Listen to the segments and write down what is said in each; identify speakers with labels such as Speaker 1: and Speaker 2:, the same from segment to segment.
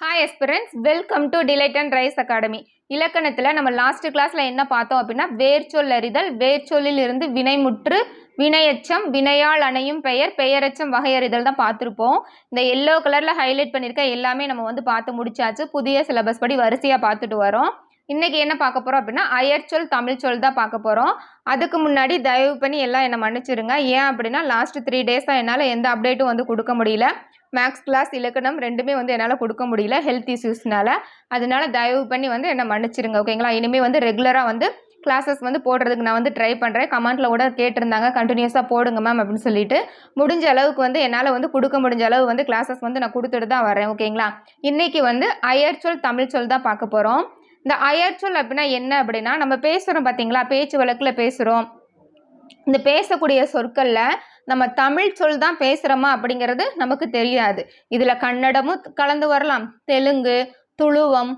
Speaker 1: Hi aspirants welcome to Delight and Rise Academy இலக்கணத்தில் நம்ம last கிளாஸில் என்ன பார்த்தோம் அப்படின்னா வேர்ச்சொல் அறிதல் வேர்ச்சொல்லில் இருந்து வினைமுற்று வினையச்சம் வினையால் அணையும் பெயர் பெயரச்சம் வகையறிதல் தான் பார்த்துருப்போம். இந்த எல்லோ கலரில் ஹைலைட் பண்ணியிருக்க எல்லாமே நம்ம வந்து பார்த்து முடிச்சாச்சு. புதிய சிலபஸ் படி வரிசையாக பார்த்துட்டு வரோம். இன்றைக்கி என்ன பார்க்க போகிறோம் அப்படின்னா அயற்சொல் தமிழ் சொல் தான் பார்க்க போகிறோம் அதுக்கு முன்னாடி தயவு பண்ணி எல்லாம் என்னை மன்னிச்சிருங்க. ஏன் அப்படின்னா லாஸ்ட் த்ரீ டேஸாக என்னால் எந்த அப்டேட்டும் வந்து கொடுக்க முடியல. மேக்ஸ் கிளாஸ் இலக்கணம் ரெண்டுமே வந்து என்னால் கொடுக்க முடியல ஹெல்த் இஷ்யூஸ்னால அதனால தயவு பண்ணி வந்து என்னை மன்னிச்சிருங்க ஓகேங்களா இனிமேல் வந்து ரெகுலராக வந்து கிளாஸஸ் வந்து போடுறதுக்கு நான் வந்து ட்ரை பண்ணுறேன் கமெண்ட்டில் கூட கேட்டிருந்தாங்க கண்டினியூஸாக போடுங்க மேம் அப்படின்னு சொல்லிட்டு. முடிஞ்ச அளவுக்கு வந்து என்னால் வந்து கொடுக்க முடிஞ்ச அளவு வந்து கிளாஸஸ் வந்து நான் கொடுத்துட்டு தான் வரேன் ஓகேங்களா இன்றைக்கி வந்து அயற்சொல் தமிழ் சொல் தான் பார்க்க போகிறோம் இந்த அயற்சொல் அப்படின்னா என்ன அப்படின்னா நம்ம பேசுகிறோம் பார்த்தீங்களா பேச்சு வழக்கில் பேசுகிறோம் இந்த பேசக்கூடிய சொற்களில் நம்ம தமிழ் சொல் தான் பேசுகிறோமா அப்படிங்கிறது நமக்கு தெரியாது. இதில் கன்னடமும் கலந்து வரலாம். தெலுங்கு துளுவம்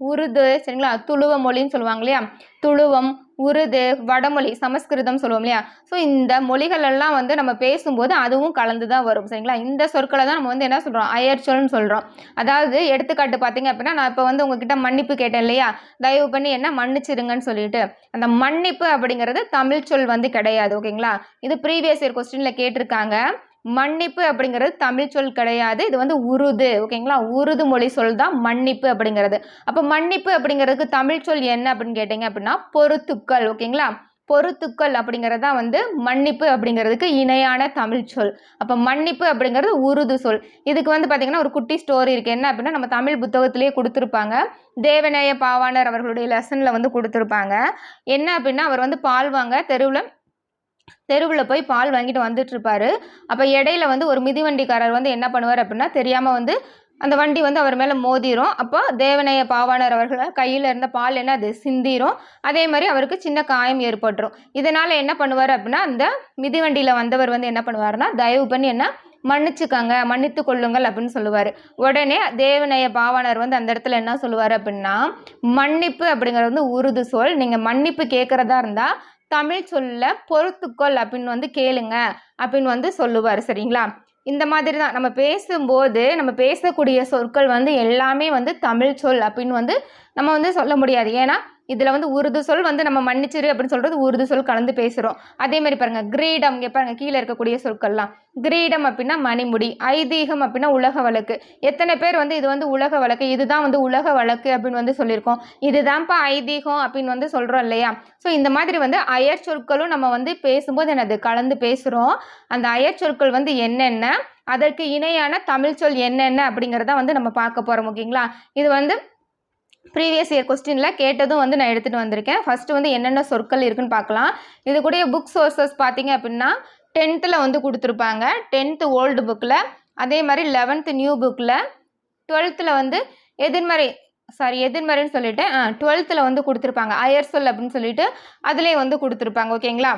Speaker 1: உருது சரிங்களா? துளுவ மொழின்னு சொல்லுவாங்க இல்லையா? துளுவம் உருது வடமொழி சமஸ்கிருதம் சொல்லுவோம் இல்லையா? ஸோ இந்த மொழிகள் எல்லாம் வந்து நம்ம பேசும்போது அதுவும் கலந்து தான் வரும் சரிங்களா? இந்த சொற்களை தான் நம்ம வந்து என்ன சொல்கிறோம் அயற்சொல்னு சொல்கிறோம் அதாவது எடுத்துக்காட்டு பார்த்தீங்க அப்படின்னா நான் இப்போ வந்து உங்ககிட்ட மன்னிப்பு கேட்டேன் இல்லையா? தயவு பண்ணி என்ன மன்னிச்சிருங்கன்னு சொல்லிட்டு. அந்த மன்னிப்பு அப்படிங்கிறது தமிழ் சொல் வந்து கிடையாது ஓகேங்களா? இது ப்ரீவியஸ் இயர் கொஸ்டினில் கேட்டிருக்காங்க. மன்னிப்பு அப்படிங்கிறது தமிழ் சொல் கிடையாது. இது வந்து உருது. ஓகேங்களா உருது மொழி சொல் தான் மன்னிப்பு அப்படிங்கிறது. அப்போ மன்னிப்பு அப்படிங்கிறதுக்கு தமிழ் சொல் என்ன அப்படின்னு கேட்டிங்க அப்படின்னா பொறுத்துக்கள். ஓகேங்களா பொறுத்துக்கள் அப்படிங்கிறது தான் வந்து மன்னிப்பு அப்படிங்கிறதுக்கு இணையான தமிழ் சொல். அப்போ மன்னிப்பு அப்படிங்கிறது உருது சொல். இதுக்கு வந்து பார்த்திங்கன்னா ஒரு குட்டி ஸ்டோரி இருக்குது என்ன அப்படின்னா நம்ம தமிழ் புத்தகத்திலேயே கொடுத்துருப்பாங்க. தேவநேய பாவாணர் அவர்களுடைய லெசனில் வந்து கொடுத்துருப்பாங்க. என்ன அப்படின்னா அவர் வந்து பால்வாங்க தெருவில் தெருவில் போய் பால் வாங்கிட்டு வந்துட்டு இருப்பாரு அப்போ இடையில வந்து ஒரு மிதிவண்டிக்காரர் வந்து என்ன பண்ணுவார் அப்படின்னா தெரியாமல் வந்து அந்த வண்டி வந்து அவர் மேலே மோதிரும். அப்போ தேவனைய பாவாணர் அவர்கள் கையில் இருந்த பால் என்ன அது? சிந்திரும். அதே மாதிரி அவருக்கு சின்ன காயம் ஏற்பட்டுரும். இதனால் என்ன பண்ணுவார் அப்படின்னா அந்த மிதிவண்டியில் வந்தவர் வந்து என்ன பண்ணுவார்னா தயவு பண்ணி என்ன மன்னிச்சுக்கங்க மன்னித்து கொள்ளுங்கள் அப்படின்னு சொல்லுவார். உடனே தேவனைய பாவாணர் வந்து அந்த இடத்துல என்ன சொல்லுவார் அப்படின்னா மன்னிப்பு அப்படிங்கிறது வந்து உருது சொல். நீங்கள் மன்னிப்பு கேட்குறதா இருந்தால் தமிழ் சொல்ல பொறுத்துக்கொள் அப்படின்னு வந்து கேளுங்க அப்படின்னு வந்து சொல்லுவார் சரிங்களா? இந்த மாதிரி தான் நம்ம பேசும்போது நம்ம பேசக்கூடிய சொற்கள் வந்து எல்லாமே வந்து தமிழ் சொல் அப்படின்னு வந்து நம்ம வந்து சொல்ல முடியாது. ஏன்னா இதில் வந்து உருது சொல் வந்து நம்ம மன்னிச்சிரு அப்படின்னு சொல்கிறது உருது சொல் கலந்து பேசுகிறோம் அதே மாதிரி பாருங்கள் கிரீடம் இங்கே பாருங்கள் கீழே இருக்கக்கூடிய சொற்கள்லாம். கிரீடம் அப்படின்னா மணிமுடி ஐதீகம் அப்படின்னா உலக வழக்கு. எத்தனை பேர் வந்து இது வந்து உலக வழக்கு இதுதான் வந்து உலக வழக்கு அப்படின்னு வந்து சொல்லியிருக்கோம். இதுதான்ப்பா ஐதீகம் அப்படின்னு வந்து சொல்கிறோம் இல்லையா? ஸோ இந்த மாதிரி வந்து அயற் சொற்களும் நம்ம வந்து பேசும்போது என்னது? கலந்து பேசுகிறோம் அந்த அயற் சொற்கள் வந்து என்னென்ன? அதற்கு இணையான தமிழ் சொல் என்னென்ன அப்படிங்கிறத வந்து நம்ம பார்க்க போகிறோம் ஓகேங்களா? இது வந்து ப்ரீவியஸ் இயர் கொஸ்டினில் கேட்டதும் வந்து நான் எடுத்துகிட்டு வந்திருக்கேன். ஃபஸ்ட்டு வந்து என்னென்ன சொற்கள் இருக்குன்னு பார்க்கலாம். இது கூட புக் சோர்சஸ் பார்த்தீங்க அப்படின்னா டென்த்தில் வந்து கொடுத்துருப்பாங்க. டென்த்து ஓல்டு புக்கில் அதே மாதிரி லெவன்த்து நியூ புக்கில் டுவெல்த்தில் வந்து எதிர்மறை சாரி எதிர்மறைன்னு சொல்லிவிட்டு ஆ டுவெல்த்தில் வந்து கொடுத்துருப்பாங்க. அயர் சொல் அப்படின்னு சொல்லிட்டு அதிலே வந்து கொடுத்துருப்பாங்க. ஓகேங்களா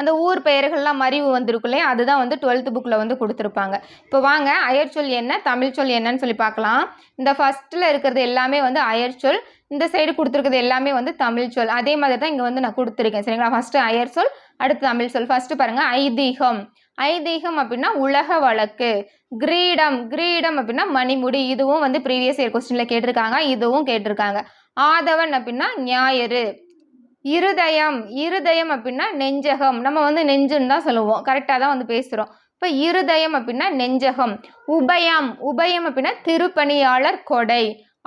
Speaker 1: அந்த ஊர் பெயர்கள்லாம் மறிவு வந்திருக்கும் இல்லையா அதுதான் வந்து டுவெல்த்து புக்கில் வந்து கொடுத்துருப்பாங்க. இப்போ வாங்க அயற்சொல் என்ன தமிழ் சொல் என்னன்னு சொல்லி பார்க்கலாம். இந்த ஃபஸ்ட்டில் இருக்கிறது எல்லாமே வந்து அயற்சொல் இந்த சைடு கொடுத்துருக்கிறது எல்லாமே வந்து தமிழ் சொல். அதே மாதிரி தான் இங்கே வந்து நான் கொடுத்துருக்கேன் சரிங்களா? ஃபஸ்ட்டு அயர் சொல் அடுத்து தமிழ் சொல். ஃபஸ்ட்டு பாருங்கள் ஐதீகம். ஐதீகம் அப்படின்னா உலக வழக்கு. கிரீடம் கிரீடம் அப்படின்னா மணிமுடி. இதுவும் வந்து ப்ரீவியஸ் இயர் கொஸ்டினில் கேட்டிருக்காங்க இதுவும் கேட்டிருக்காங்க. ஆதவன் அப்படின்னா ஞாயிறு. இருதயம் இருதயம் அப்படின்னா நெஞ்சகம். நம்ம வந்து நெஞ்சுன்னு தான் சொல்லுவோம். கரெக்டாக தான் வந்து பேசுகிறோம் இப்போ இருதயம் அப்படின்னா நெஞ்சகம். உபயம் உபயம் அப்படின்னா திருப்பணியாளர் கொடை.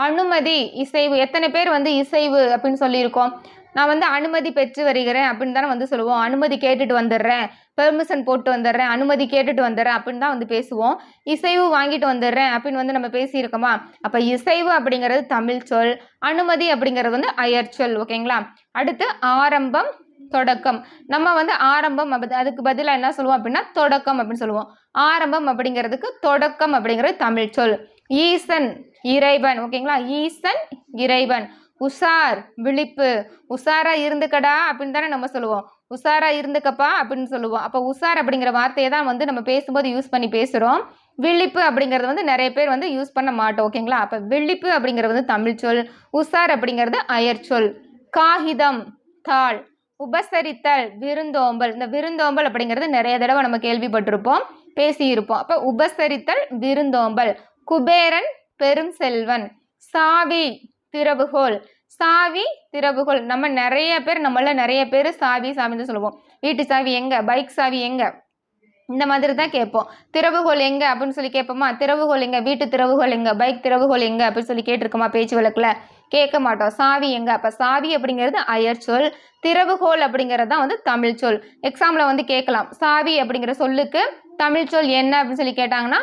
Speaker 1: அனுமதி இசைவு. எத்தனை பேர் வந்து இசைவு அப்படின்னு சொல்லியிருக்கோம்? நான் வந்து அனுமதி பெற்று வருகிறேன் அப்படின்னு தானே வந்து சொல்லுவோம். அனுமதி கேட்டுட்டு வந்துடுறேன். பெர்மிஷன் போட்டு வந்துடுறேன். அனுமதி கேட்டுட்டு வந்துடுறேன் அப்படின்னு தான் வந்து பேசுவோம். இசைவு வாங்கிட்டு வந்துடுறேன் அப்படின்னு வந்து நம்ம பேசியிருக்கோமா? அப்போ இசைவு அப்படிங்கிறது தமிழ் சொல் அனுமதி அப்படிங்கிறது வந்து அயற்சொல் ஓகேங்களா? அடுத்து ஆரம்பம் தொடக்கம். நம்ம வந்து ஆரம்பம் அப்படி அதுக்கு பதிலாக என்ன சொல்லுவோம் அப்படின்னா தொடக்கம் அப்படின்னு சொல்லுவோம். ஆரம்பம் அப்படிங்கிறதுக்கு தொடக்கம் அப்படிங்கிறது தமிழ் சொல். ஈசன் இறைவன் ஓகேங்களா? ஈசன் இறைவன். உஷார் விழிப்பு. உஷாரா இருந்துக்கடா அப்படின்னு தானே நம்ம சொல்லுவோம். உஷாரா இருந்துக்கப்பா அப்படின்னு சொல்லுவோம். அப்போ உஷார் அப்படிங்கிற வார்த்தையை தான் வந்து நம்ம பேசும்போது யூஸ் பண்ணி பேசுகிறோம் விழிப்பு அப்படிங்கிறது வந்து நிறைய பேர் வந்து யூஸ் பண்ண மாட்டோம் ஓகேங்களா அப்போ விழிப்பு அப்படிங்கிறது வந்து தமிழ் சொல். உஷார் அப்படிங்கிறது அயர் சொல். காகிதம் தாள். உபசரித்தல் விருந்தோம்பல். இந்த விருந்தோம்பல் அப்படிங்கிறது நிறைய தடவை நம்ம கேள்விப்பட்டிருப்போம் பேசியிருப்போம். அப்போ உபசரித்தல் விருந்தோம்பல். குபேரன் பெரும் செல்வன் சாவி. திறவுகோல் சாவி திறவுகோல் நம்ம நிறைய பேர் நம்மள நிறைய பேர் சாவி சாவின்னு சொல்லுவோம். வீட்டு சாவி எங்க? பைக் சாவி எங்க? இந்த மாதிரி தான் கேட்போம். திறவுகோல் எங்க அப்படின்னு சொல்லி கேட்போமா? திறவுகோல் எங்க? வீட்டு திறவுகோல் எங்க? பைக் திறவுகோல் எங்க? அப்படின்னு சொல்லி கேட்டிருக்கோமா பேச்சு வழக்கில்? கேட்க மாட்டோம். சாவி எங்க? அப்ப சாவி அப்படிங்கிறது அயர் சொல். திறவுகோல் அப்படிங்கிறது தான் வந்து தமிழ் சொல். எக்ஸாம்ல வந்து கேட்கலாம். சாவி அப்படிங்கிற சொல்லுக்கு தமிழ் சொல் என்ன அப்படின்னு சொல்லி கேட்டாங்கன்னா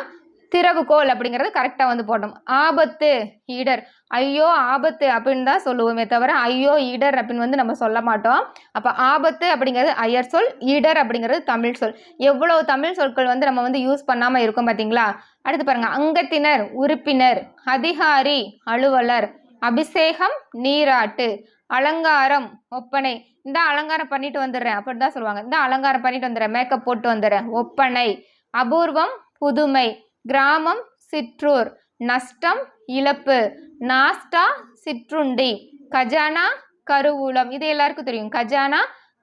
Speaker 1: திறவுகோல் அப்படிங்கிறது கரெக்டாக வந்து போடணும். ஆபத்து இடர். ஐயோ ஆபத்து அப்படின்னு தான் சொல்லுவோமே தவிர ஐயோ இடர் அப்படின்னு வந்து நம்ம சொல்ல மாட்டோம். அப்போ ஆபத்து அப்படிங்கிறது அயர் சொல் இடர் அப்படிங்கிறது தமிழ் சொல். எவ்வளோ தமிழ் சொற்கள் வந்து நம்ம வந்து யூஸ் பண்ணாமல் இருக்கோம் பார்த்தீங்களா அடுத்து பாருங்கள் அங்கத்தினர் உறுப்பினர் அதிகாரி அலுவலர் அபிஷேகம் நீராட்டு அலங்காரம் ஒப்பனை. இந்த அலங்காரம் பண்ணிட்டு வந்துடுறேன் அப்படின்னு தான் சொல்லுவாங்க. இந்த அலங்காரம் பண்ணிட்டு வந்துடுறேன். மேக்கப் போட்டு வந்துடுறேன். ஒப்பனை. அபூர்வம் புதுமை. கிராமம் சிற்றூர். நஷ்டம் இழப்பு. நாஸ்டா சிற்றுண்டி. கஜானா கருவூலம். இது எல்லாருக்கும் தெரியும். கஜானா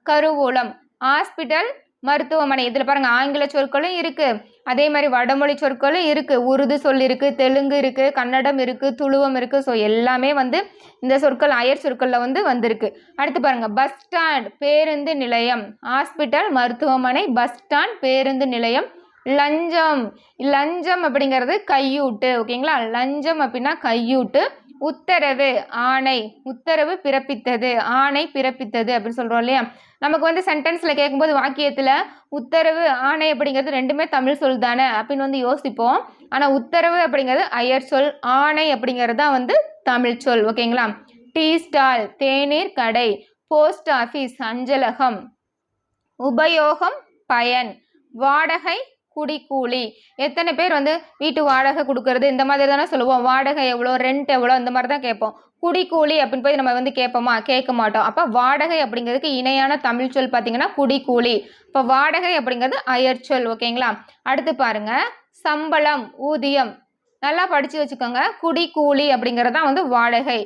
Speaker 1: கருவூலம். ஹாஸ்பிட்டல் மருத்துவமனை. இதில் பாருங்கள் ஆங்கில சொற்களும் இருக்குது அதே மாதிரி வடமொழி சொற்களும் இருக்குது உருது சொல் இருக்குது தெலுங்கு இருக்குது கன்னடம் இருக்குது துளுவம் இருக்குது ஸோ எல்லாமே வந்து இந்த சொற்கள் அயர் சொற்களில் வந்து வந்திருக்கு. அடுத்து பாருங்கள் பஸ் ஸ்டாண்ட் பேருந்து நிலையம். ஹாஸ்பிட்டல் மருத்துவமனை பஸ் ஸ்டாண்ட் பேருந்து நிலையம். லஞ்சம். லஞ்சம் அப்படிங்கிறது கையூட்டு ஓகேங்களா? லஞ்சம் அப்படின்னா கையூட்டு. உத்தரவு ஆணை. உத்தரவு பிறப்பித்தது ஆணை பிறப்பித்தது அப்படின்னு சொல்கிறோம் இல்லையா? நமக்கு வந்து சென்டென்ஸில் கேட்கும்போது வாக்கியத்தில் உத்தரவு ஆணை அப்படிங்கிறது ரெண்டுமே தமிழ் சொல் தானே அப்படின்னு வந்து யோசிப்போம். ஆனால் உத்தரவு அப்படிங்கிறது அயர் சொல் ஆணை அப்படிங்கிறது தான் வந்து தமிழ் சொல் ஓகேங்களா? டீ ஸ்டால் தேநீர் கடை போஸ்ட் ஆஃபீஸ் அஞ்சலகம். உபயோகம் பயன். வாடகை குடிக்கூலி. எத்தனை பேர் வந்து வீட்டு வாடகை கொடுக்கறது? இந்த மாதிரி தானே சொல்லுவோம். வாடகை எவ்வளோ? ரெண்ட் எவ்வளோ? இந்த மாதிரி தான் கேட்போம். குடிக்கூலி அப்படின்னு போய் நம்ம வந்து கேட்போமா? கேட்க மாட்டோம். அப்போ வாடகை அப்படிங்கிறதுக்கு இணையான தமிழ் சொல் பார்த்தீங்கன்னா குடிக்கூலி. இப்போ வாடகை அப்படிங்கிறது அயற்சொல் ஓகேங்களா? அடுத்து பாருங்க. சம்பளம் ஊதியம். நல்லா படித்து வச்சுக்கோங்க. குடிக்கூலி அப்படிங்கிறது தான் வந்து வாடகை.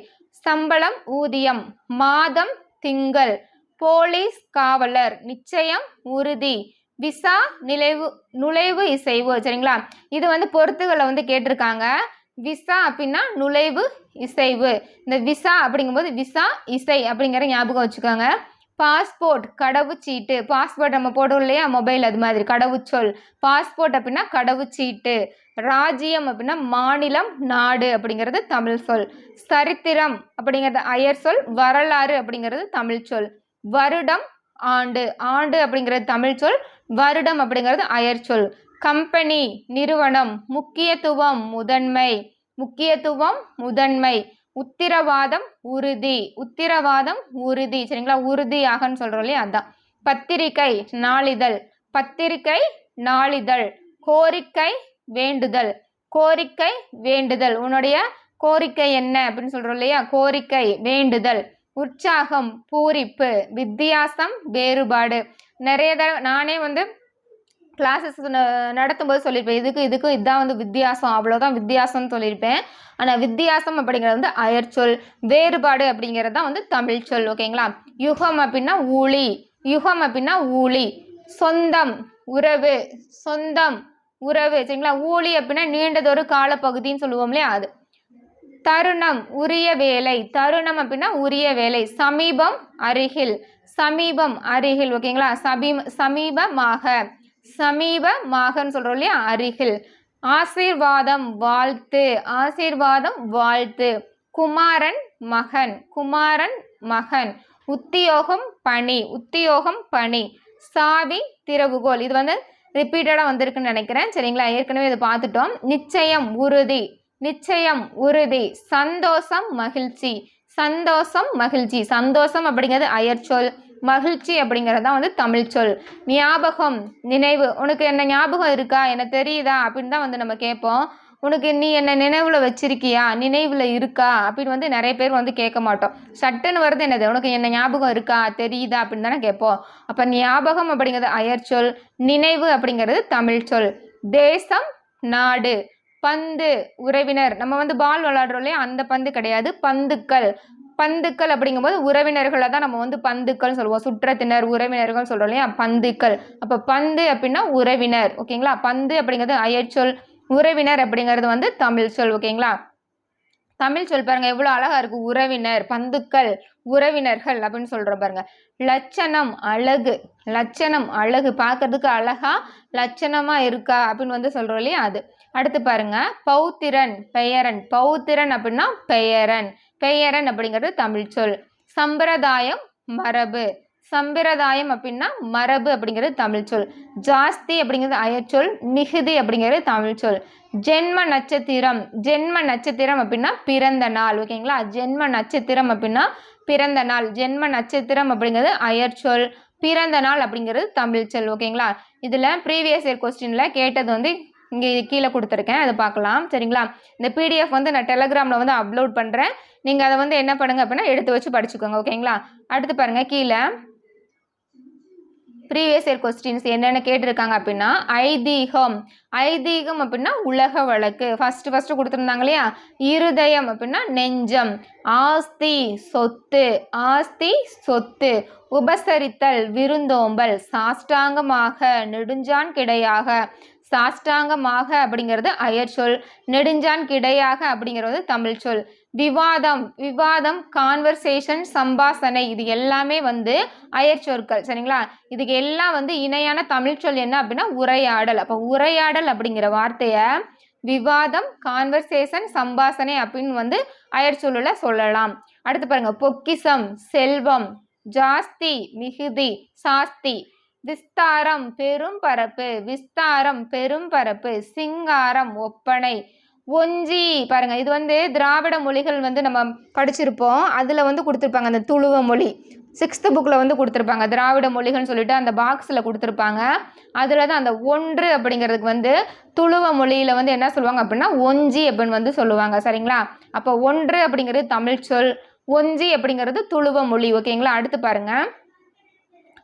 Speaker 1: சம்பளம் ஊதியம். மாதம் திங்கள். போலீஸ் காவலர். நிச்சயம் உறுதி. விசா நிலைவு நுழைவு இசைவு சரிங்களா? இது வந்து பொறுத்துகளை வந்து கேட்டிருக்காங்க. விசா அப்படின்னா நுழைவு இசைவு. இந்த விசா அப்படிங்கும்போது விசா இசை அப்படிங்கிற ஞாபகம் வச்சுக்கோங்க. பாஸ்போர்ட் கடவுச்சீட்டு. பாஸ்போர்ட் நம்ம போடுறோம் இல்லையா? மொபைல் அது மாதிரி கடவுச்சொல். பாஸ்போர்ட் அப்படின்னா கடவுச்சீட்டு. ராஜ்யம் அப்படின்னா மாநிலம் நாடு அப்படிங்கிறது தமிழ் சொல். சரித்திரம் அப்படிங்கிறது அயர் சொல். வரலாறு அப்படிங்கிறது தமிழ் சொல். வருடம் ஆண்டு. ஆண்டு அப்படிங்கிறது தமிழ் சொல். வருடம் அப்படிங்கிறது அயற்சொல் கம்பெனி நிறுவனம் முக்கியத்துவம் முதன்மை. முக்கியத்துவம் முதன்மை. உத்திரவாதம் உறுதி. உத்திரவாதம் உறுதி. சரிங்களா? உறுதியாகன்னு சொல்கிறோம் இல்லையா? அதான். பத்திரிகை நாளிதழ். பத்திரிகை நாளிதழ். கோரிக்கை வேண்டுதல். கோரிக்கை வேண்டுதல். உன்னுடைய கோரிக்கை என்ன அப்படின்னு சொல்கிறோம் இல்லையா? கோரிக்கை வேண்டுதல். உற்சாகம் பூரிப்பு. வித்தியாசம் வேறுபாடு. நிறைய தடவை நானே வந்து கிளாஸஸ் நடத்தும்போது சொல்லியிருப்பேன் இதுக்கு இதுக்கும் இதுதான் வந்து வித்தியாசம் அவ்வளோதான் வித்தியாசம்னு சொல்லியிருப்பேன். ஆனால் வித்தியாசம் அப்படிங்கிறது வந்து அயற்சொல் வேறுபாடு அப்படிங்கிறது தான் வந்து தமிழ் சொல் ஓகேங்களா? யுகம் அப்படின்னா ஊழி யுகம் அப்படின்னா ஊழி சொந்தம் உறவு சொந்தம் உறவு சரிங்களா? ஊழி அப்படின்னா நீண்டதொரு காலப்பகுதின்னு சொல்லுவோம் இல்லையா? அது. தருணம் உரிய வேலை தருணம் அப்படின்னா உரிய வேலை சமீபம் அருகில் சமீபம் அருகில் ஓகேங்களா சமீப சமீபமாக சமீபமாகன்னு சொல்கிறோம் இல்லையா? அருகில். ஆசீர்வாதம் வாழ்த்து. ஆசீர்வாதம் வாழ்த்து. குமாரன் மகன். குமாரன் மகன். உத்தியோகம் பணி. உத்தியோகம் பணி. சாவி திறவுகோல். இது வந்து ரிப்பீட்டடாக வந்திருக்குன்னு நினைக்கிறேன். சரிங்களா? ஏற்கனவே இது பார்த்துட்டோம். நிச்சயம் உறுதி. நிச்சயம் உறுதி. சந்தோஷம் மகிழ்ச்சி. சந்தோஷம் மகிழ்ச்சி. சந்தோஷம் அப்படிங்கிறது அயற்சொல் மகிழ்ச்சி அப்படிங்கிறது தான் வந்து தமிழ் சொல். ஞாபகம் நினைவு. உனக்கு என்ன ஞாபகம் இருக்கா? என்ன தெரியுதா? அப்படின்னு தான் வந்து நம்ம கேட்போம். உனக்கு நீ என்ன நினைவில் வச்சிருக்கியா? நினைவில் இருக்கா? அப்படின்னு வந்து நிறைய பேர் வந்து கேட்க மாட்டோம். சட்டுன்னு வருது என்னது? உனக்கு என்ன ஞாபகம் இருக்கா? தெரியுதா? அப்படின்னு தானே கேட்போம். அப்போ ஞாபகம் அப்படிங்கிறது அயற்சொல் நினைவு அப்படிங்கிறது தமிழ் சொல். தேசம் நாடு. பந்து உறவினர். நம்ம வந்து பால் விளாடுறோம் இல்லையா? அந்த பந்து கிடையாது. பந்துக்கள். பந்துக்கள் அப்படிங்கும்போது உறவினர்களை தான் நம்ம வந்து பந்துக்கள் சொல்லுவோம். சுற்றத்தினர் உறவினர்கள் சொல்கிறோம் இல்லையா? பந்துக்கள். அப்போ பந்து அப்படின்னா உறவினர். ஓகேங்களா? பந்து அப்படிங்கிறது அயற்சொல். உறவினர் அப்படிங்கிறது வந்து தமிழ் சொல். ஓகேங்களா? தமிழ் சொல் பாருங்க. எவ்வளோ அழகா இருக்கு. உறவினர் பந்துக்கள் உறவினர்கள் அப்படின்னு சொல்றோம் பாருங்க. லட்சணம் அழகு. லட்சணம் அழகு. பார்க்கறதுக்கு அழகா லட்சணமா இருக்கா அப்படின்னு வந்து சொல்றோம் இல்லையா? அது. அடுத்து பாருங்க பௌத்திரன் பெயரன். பௌத்திரன் அப்படின்னா பெயரன். பெயரன் அப்படிங்கிறது தமிழ் சொல். சம்பிரதாயம் மரபு. சம்பிரதாயம் அப்படின்னா மரபு அப்படிங்கிறது தமிழ் சொல். ஜாஸ்தி அப்படிங்கிறது அயற்சொல் மிகுதி அப்படிங்கிறது தமிழ் சொல். ஜென்ம நட்சத்திரம். ஜென்ம நட்சத்திரம் அப்படின்னா பிறந்த நாள். ஓகேங்களா ஜென்ம நட்சத்திரம் அப்படின்னா பிறந்த நாள். ஜென்ம நட்சத்திரம் அப்படிங்கிறது அயற்சொல் பிறந்த நாள் அப்படிங்கிறது தமிழ் சொல். ஓகேங்களா இதில் ப்ரீவியஸ் இயர் கொஸ்டினில் கேட்டது வந்து இங்கே கீழே கொடுத்துருக்கேன். அதை பார்க்கலாம். சரிங்களா? இந்த பிடிஎஃப் வந்து நான் டெலகிராமில் வந்து அப்லோட் பண்ணுறேன் நீங்கள் அதை வந்து என்ன பண்ணுங்கள் அப்படின்னா எடுத்து வச்சு படிச்சுக்கோங்க. ஓகேங்களா? அடுத்து பாருங்கள் கீழே. ப்ரீவியஸ் இயர் கொஸ்டின்ஸ் என்னென்ன கேட்டிருக்காங்க அப்படின்னா ஐதீகம். ஐதீகம் அப்படின்னா உலக வழக்கு. ஃபஸ்ட்டு ஃபஸ்ட்டு கொடுத்துருந்தாங்க இல்லையா? இருதயம் அப்படின்னா நெஞ்சம். ஆஸ்தி சொத்து. ஆஸ்தி சொத்து. உபசரித்தல் விருந்தோம்பல். சாஷ்டாங்கமாக நெடுஞ்சான் கிடையாக. சாஷ்டாங்கமாக அப்படிங்கிறது அயற்சொல் நெடுஞ்சான் கிடையாக அப்படிங்கிறது தமிழ் சொல். விவாதம் விவாதம் கான்வர்சேஷன் சம்பாசனை இது எல்லாமே வந்து அயற்சொற்கள் சரிங்களா? இதுக்கு எல்லாம் வந்து இணையான தமிழ் சொல் என்ன அப்படின்னா உரையாடல். அப்போ உரையாடல் அப்படிங்கிற வார்த்தையை விவாதம் கான்வர்சேஷன் சம்பாசனை அப்படின்னு வந்து அயற்சொல்லில் சொல்லலாம். அடுத்து பாருங்க பொக்கிசம் செல்வம் ஜாஸ்தி மிகுதி சாஸ்தி. விஸ்தாரம் பெரும் பரப்பு விஸ்தாரம் பெரும் பரப்பு சிங்காரம் ஒப்பனை ஒஞ்சி. பாருங்க இது வந்து திராவிட மொழிகள் வந்து நம்ம படிச்சிருப்போம். அதில் வந்து கொடுத்துருப்பாங்க அந்த துளுவ மொழி. சிக்ஸ்த்து புக்கில் வந்து கொடுத்துருப்பாங்க திராவிட மொழிகள்னு சொல்லிட்டு அந்த பாக்ஸில் கொடுத்துருப்பாங்க. அதில் தான் அந்த ஒன்று அப்படிங்கிறதுக்கு வந்து துளுவ மொழியில் வந்து என்ன சொல்லுவாங்க அப்படின்னா ஒஞ்சி அப்படின்னு வந்து சொல்லுவாங்க. சரிங்களா? அப்போ ஒன்று அப்படிங்கிறது தமிழ் சொல் ஒஞ்சி அப்படிங்கிறது துளுவ மொழி. ஓகேங்களா? அடுத்து பாருங்க.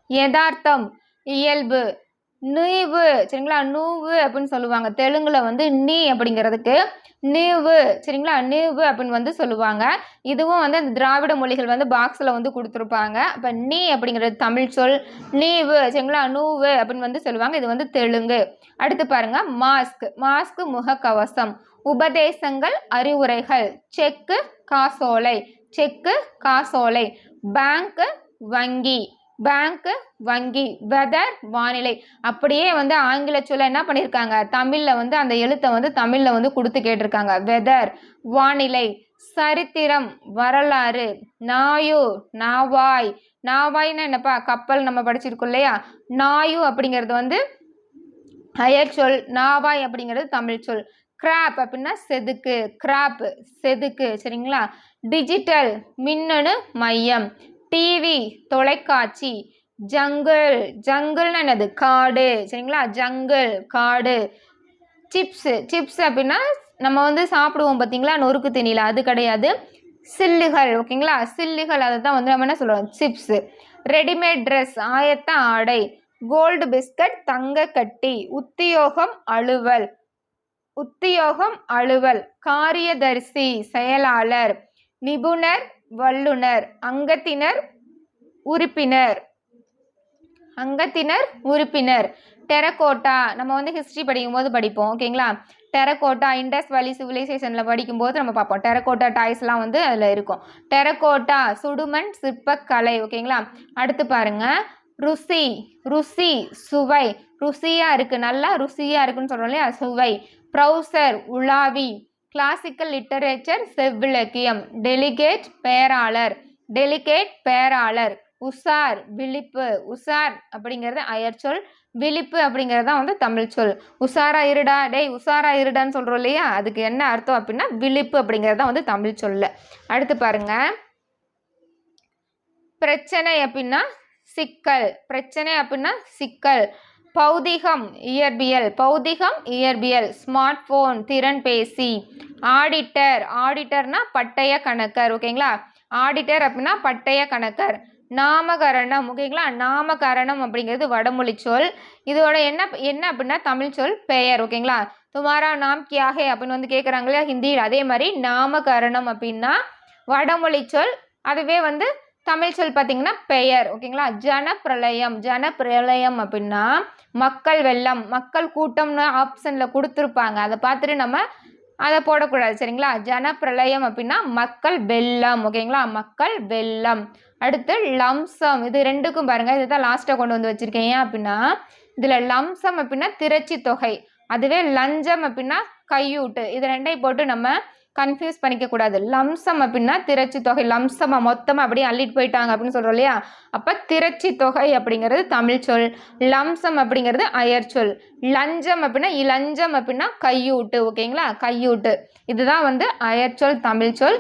Speaker 1: யதார்த்தம் இயல்பு. நீவு சரிங்களா? நூவு அப்படின்னு சொல்லுவாங்க. தெலுங்குல வந்து நீ அப்படிங்கிறதுக்கு நீவு சரிங்களா? நீவு அப்படின்னு வந்து சொல்லுவாங்க. இதுவும் வந்து அந்த திராவிட மொழிகள் வந்து பாக்ஸில் வந்து கொடுத்துருப்பாங்க. அப்போ நீ அப்படிங்கிறது தமிழ் சொல் நீவு சரிங்களா? நூவு அப்படின்னு வந்து சொல்லுவாங்க. இது வந்து தெலுங்கு. அடுத்து பாருங்க. மாஸ்க். மாஸ்க் முகக்கவசம். உபதேசங்கள் அறிவுரைகள். செக்கு காசோலை. செக்கு காசோலை. பேங்க்கு வங்கி. பேங்க்கு வங்கி வெதர் வானிலை. அப்படியே வந்து ஆங்கில சொல்ல என்ன பண்ணியிருக்காங்க தமிழில் வந்து அந்த எழுத்தை வந்து தமிழில் வந்து கொடுத்து கேட்டிருக்காங்க. வெதர் வானிலை சரித்திரம் வரலாறு நாயு நாவாய். நாவாய்னா என்னப்பா? கப்பல் நம்ம படிச்சிருக்கோம் இல்லையா? நாயு அப்படிங்கிறது வந்து அயற்சொல் நாவாய் அப்படிங்கிறது தமிழ் சொல். கிராப் அப்படின்னா செதுக்கு கிராப் செதுக்கு சரிங்களா? டிஜிட்டல் மின்னணு மையம். டிவி தொலைக்காட்சி ஜங்கிள் ஜங்கிள்னு என்னது? காடு. சரிங்களா? ஜங்கிள் காடு. சிப்ஸு சிப்ஸ் அப்படின்னா நம்ம வந்து சாப்பிடுவோம் பார்த்தீங்களா? நொறுக்கு தண்ணியில் அது கிடையாது. சில்லுகள். ஓகேங்களா? சில்லுகள். அதை தான் வந்து நம்ம என்ன சொல்கிறோம் சிப்ஸு ரெடிமேட் ட்ரெஸ் ஆயத்த ஆடை. கோல்டு பிஸ்கட் தங்க கட்டி. உத்தியோகம் அலுவல். உத்தியோகம் அலுவல். காரியதரிசி செயலாளர். நிபுணர் வல்லுனர் அங்கத்தினர் உறுப்பினர். அங்கத்தினர் உறுப்பினர். டெரகோட்டா நம்ம வந்து ஹிஸ்ட்ரி படிக்கும்போது படிப்போம் ஓகேங்களா டெரகோட்டா இண்டஸ் வேலி சிவிலைசேஷனில் படிக்கும்போது நம்ம பார்ப்போம். டெரகோட்டா டாய்ஸ்லாம் வந்து அதில் இருக்கும். டெரகோட்டா சுடுமண் சிற்பக்கலை ஓகேங்களா அடுத்து பாருங்கள் ருசி ருசி சுவை. ருசியாக இருக்குது நல்லா ருசியாக இருக்குன்னு சொல்கிறோம் இல்லையா? சுவை. ப்ரௌசர் உலாவி கிளாசிக்கல் லிட்டரேச்சர் செவ்விலக்கியம். டெலிகேட் பேராளர். டெலிகேட் பேராளர். உசார் விழிப்பு. உசார் அப்படிங்கிறது அயற்சொல் விழிப்பு அப்படிங்கிறது தான் வந்து தமிழ் சொல். உசாரா இருடா? டேய் உசாரா இருடான்னு சொல்கிறோம் இல்லையா? அதுக்கு என்ன அர்த்தம் அப்படின்னா விழிப்பு அப்படிங்கிறது தான் வந்து தமிழ் சொல்ல. அடுத்து பாருங்க. பிரச்சனை அப்படின்னா சிக்கல். பிரச்சனை அப்படின்னா சிக்கல். பௌதிகம் இயற்பியல் பௌதிகம் இயற்பியல் ஸ்மார்ட் ஃபோன் திறன்பேசி ஆடிட்டர் ஆடிட்டர்னா பட்டய கணக்கர் ஓகேங்களா ஆடிட்டர் அப்படின்னா பட்டய கணக்கர் நாமகரணம் ஓகேங்களா நாமகரணம் அப்படிங்கிறது வடமொழி சொல். இதோட என்ன என்ன அப்படின்னா தமிழ் சொல் பெயர் ஓகேங்களா துமாரா நாம் கியாகே அப்படின்னு வந்து கேட்குறாங்க இல்லையா? ஹிந்தியில். அதே மாதிரி நாமகரணம் அப்படின்னா வடமொழி சொல். அதுவே வந்து தமிழ் சொல் பார்த்தீங்கன்னா பெயர் ஓகேங்களா? ஜனப்பிரளயம் ஜனப்பிரளயம் அப்படின்னா மக்கள் வெள்ளம் மக்கள் கூட்டம்னு ஆப்ஷனில் கொடுத்துருப்பாங்க. அதை பார்த்துட்டு நம்ம அதை போடக்கூடாது சரிங்களா? ஜனப்பிரளயம் அப்படின்னா மக்கள் வெள்ளம் ஓகேங்களா? மக்கள் வெள்ளம். அடுத்து லம்சம். இது ரெண்டுக்கும் பாருங்கள் இதுதான் லாஸ்ட்டாக கொண்டு வந்து வச்சுருக்கேன். ஏன் அப்படின்னா இதில் லம்சம் அப்படின்னா திரச்சி தொகை அதுவே லஞ்சம் அப்படின்னா கையூட்டு. இது ரெண்டையும் போட்டு நம்ம கன்ஃபியூஸ் பண்ணிக்கக்கூடாது. லம்சம் அப்படின்னா திரச்சி தொகை லம்சமாக மொத்தமாக அப்படியே அள்ளிட்டு போயிட்டாங்க அப்படின்னு சொல்கிறோம் இல்லையா? அப்போ திரச்சி தொகை அப்படிங்கிறது தமிழ் சொல் லம்சம் அப்படிங்கிறது அயர் சொல். லஞ்சம் அப்படின்னா இலஞ்சம் அப்படின்னா கையூட்டு ஓகேங்களா? கையூட்டு. இதுதான் வந்து அயர் சொல் தமிழ் சொல்.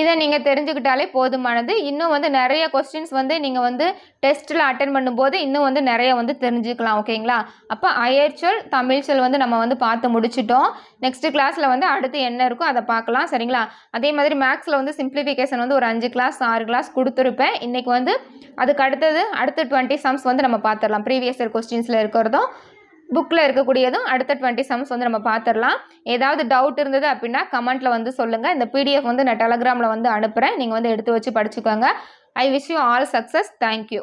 Speaker 1: இதை நீங்கள் தெரிஞ்சுக்கிட்டாலே போதுமானது. இன்னும் வந்து நிறைய கொஸ்டின்ஸ் வந்து நீங்கள் வந்து டெஸ்ட்டில் அட்டன் பண்ணும்போது இன்னும் வந்து நிறைய வந்து தெரிஞ்சுக்கலாம் ஓகேங்களா? அப்போ அயற்சொல் தமிழ் சொல் வந்து நம்ம வந்து பார்த்து முடிச்சிட்டோம். நெக்ஸ்ட் கிளாஸில் வந்து அடுத்து என்ன இருக்கோ அதை பார்க்கலாம் சரிங்களா? அதே மாதிரி மேக்ஸில் வந்து சிம்பிளிஃபிகேஷன் வந்து ஒரு அஞ்சு கிளாஸ் ஆறு கிளாஸ் கொடுத்துருப்பேன். இன்றைக்கி வந்து அதுக்கு அடுத்தது அடுத்த டுவெண்ட்டி சம்ஸ் வந்து நம்ம பார்த்துடலாம். ப்ரீவியஸ் இயர் கொஸ்டின்ஸில் இருக்கிறதும். புக்கில் இருக்கக்கூடியதும் அடுத்த டுவெண்ட்டி சம்ஸ் வந்து நம்ம பார்த்துடலாம் ஏதாவது டவுட் இருந்தது அப்படின்னா கமெண்ட்டில் வந்து சொல்லுங்கள் இந்த பிடிஎஃப் வந்து நான் டெலகிராமில் வந்து அனுப்புகிறேன் நீங்கள் வந்து எடுத்து வச்சு படிச்சுக்கோங்க. I wish you all success thank you